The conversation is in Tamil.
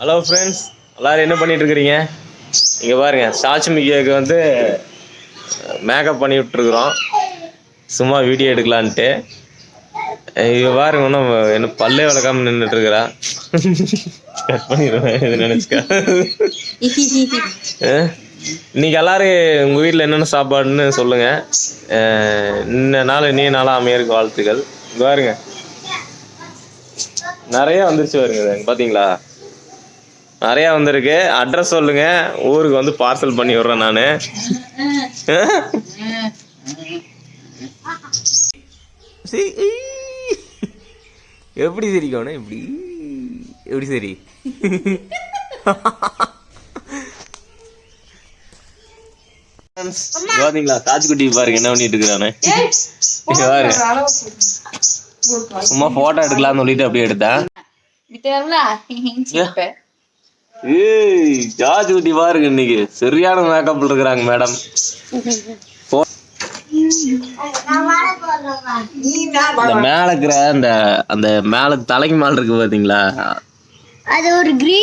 ஹலோ ஃப்ரெண்ட்ஸ் எல்லாரும் என்ன பண்ணிட்டு இருக்கிறீங்க இங்கே பாருங்க சாட்சி மிக்கியாவுக்கு வந்து மேக்கப் பண்ணி விட்டுருக்குறோம். சும்மா வீடியோ எடுக்கலான்ட்டு. இவ பாருங்க இன்னும் என்ன பல்லே விளக்காம நின்றுட்டு இருக்கிறா கட் பண்ணிடுவேன் இது நினச்சிக்கா. இன்னைக்கு எல்லாரும் உங்கள் வீட்டில் என்னென்ன சாப்பாடுன்னு சொல்லுங்கள் இந்த நாள் இனிய நாளாக அமையருக்கு வாழ்த்துக்கள். இங்க பாருங்க. நிறைய வந்துருச்சு பாருங்க இது, பாத்தீங்களா? நிறைய வந்திருக்கு. அட்ரஸ் சொல்லுங்க. ஊருக்கு வந்து பார்சல் பண்ணி விடுறேன் நான். எப்படி சிரிக்கணும் எப்படி? எப்படி சரி? பாத்தீங்களா? காச்சுக்குட்டி பாருங்க என்ன பண்ணிட்டு இருக்கிறானு பாருங்க சும்மா போட்டோ எடுக்கலாம்னு சொல்லிட்டு அப்படியே எடுத்தேன். ஏய் ஜார்ஜ் குட்டி பாருங்க இன்னைக்கு. சரியான மேக்கப் இருக்கிறாங்க மேடம் இந்த மேல இருக்கிற அந்த அந்த மேல தலைக்கு மேல இருக்கு பாத்தீங்களா? அது ஒரு கிரீன்